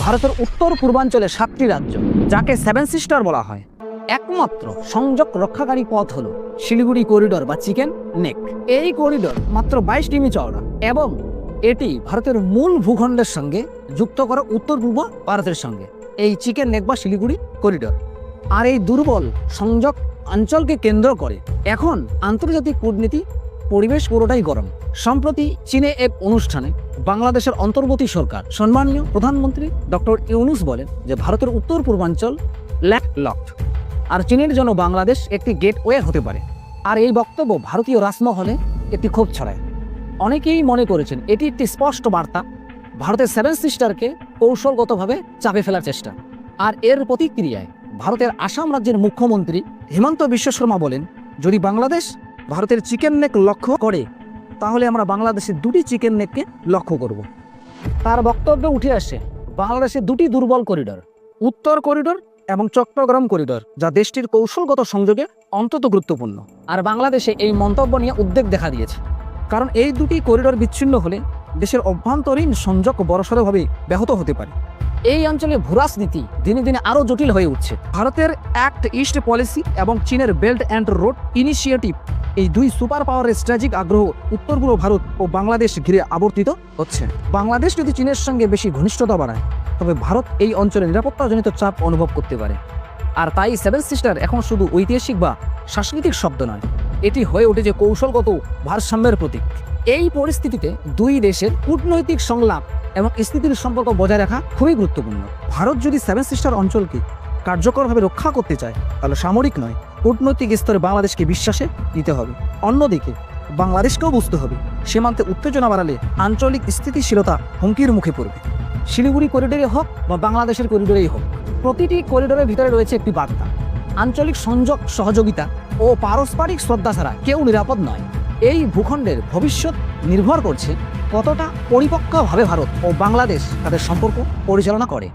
ভারতের উত্তর পূর্বাঞ্চলে সাতটি রাজ্য, যাকে সেভেন সিস্টার বলা হয়। একমাত্র সংযোগ রক্ষাকারী পথ হলো শিলিগুড়ি করিডোর বা চিকেন নেক এই করিডোর মাত্র বাইশ কিমি চওড়া এবং এটি ভারতের মূল ভূখণ্ডের সঙ্গে যুক্ত করা উত্তর পূর্ব ভারতের সঙ্গে। এই চিকেন নেক বা শিলিগুড়ি করিডোর আর এই দুর্বল সংযোগ অঞ্চলকে কেন্দ্র করে এখন আন্তর্জাতিক কূটনীতি পরিবেশ পুরোটাই গরম। সম্প্রতি চীনে এক অনুষ্ঠানে বাংলাদেশের অন্তর্বর্তী সরকার সম্মানীয় প্রধানমন্ত্রী ডক্টর ইউনুস বলেন যে ভারতের উত্তর পূর্বাঞ্চল ল্যাক লকড। আর চীনের জন্য বাংলাদেশ একটি গেটওয়ে হতে পারে। আর এই বক্তব্য ভারতীয় রাজমহলে একটি ক্ষোভ ছড়ায়। অনেকেই মনে করেছেন এটি একটি স্পষ্ট বার্তা। ভারতের সেভেন সিস্টারকে কৌশলগতভাবে চাপে ফেলার চেষ্টা। আর এর প্রতিক্রিয়ায় ভারতের আসাম রাজ্যের মুখ্যমন্ত্রী হিমন্ত বিশ্ব শর্মা বলেন, যদি বাংলাদেশ ভারতের চিকেন নেক লক্ষ্য করে, তাহলে আমরা বাংলাদেশের দুটি চিকেন নেককে লক্ষ্য করব। তার বক্তব্যে উঠে আসে বাংলাদেশের দুটি দুর্বল করিডোর উত্তর করিডোর এবং চট্টগ্রাম করিডর যা দেশটির কৌশলগত সংযোগে অন্তত গুরুত্বপূর্ণ। আর বাংলাদেশে এই মন্তব্য নিয়ে উদ্বেগ দেখা দিয়েছে। কারণ এই দুটি করিডোর বিচ্ছিন্ন হলে দেশের অভ্যন্তরীণ সংযোগ বড়সড়ভাবে ব্যাহত হতে পারে। এই অঞ্চলে ভূরাজনীতি দিনে দিনে আরও জটিল হয়ে উঠছে। ভারতের অ্যাক্ট ইস্ট পলিসি এবং চীনের বেল্ট অ্যান্ড রোড ইনিশিয়েটিভ এই দুই সুপার পাওয়ারের স্ট্র্যাটেজিক আগ্রহ উত্তর পূর্ব ভারত ও বাংলাদেশ ঘিরে আবর্তিত হচ্ছে। বাংলাদেশ যদি চীনের সঙ্গে বেশি ঘনিষ্ঠতা বাড়ায়, তবে ভারত এই অঞ্চলে নিরাপত্তাজনিত চাপ অনুভব করতে পারে। আর তাই সেভেন সিস্টার এখন শুধু ঐতিহাসিক বা সাংস্কৃতিক শব্দ নয়, এটি হয়ে উঠেছে কৌশলগত ভারসাম্যের প্রতীক। এই পরিস্থিতিতে দুই দেশের কূটনৈতিক সংলাপ এবং স্থিতির সম্পর্ক বজায় রাখা খুবই গুরুত্বপূর্ণ। ভারত যদি সেভেন সিস্টার অঞ্চলকে কার্যকরভাবে রক্ষা করতে চায়, তাহলে সামরিক নয় কূটনৈতিক স্তরে বাংলাদেশকে বিশ্বাসে নিতে হবে। অন্যদিকে, বাংলাদেশকেও বুঝতে হবে, সীমান্তে উত্তেজনা বাড়ালে আঞ্চলিক স্থিতিশীলতা হুমকির মুখে পড়বে। শিলিগুড়ি করিডোরে হোক বা বাংলাদেশের করিডোরেই হোক, প্রতিটি করিডোরের ভিতরে রয়েছে একটি বার্তা। আঞ্চলিক সংযোগ, সহযোগিতা ও পারস্পরিক শ্রদ্ধা ছাড়া কেউ নিরাপদ নয়। এই ভূখণ্ডের ভবিষ্যৎ নির্ভর করছে কতটা পরিপক্কভাবে ভারত ও বাংলাদেশ তাদের সম্পর্ক পরিচালনা করে।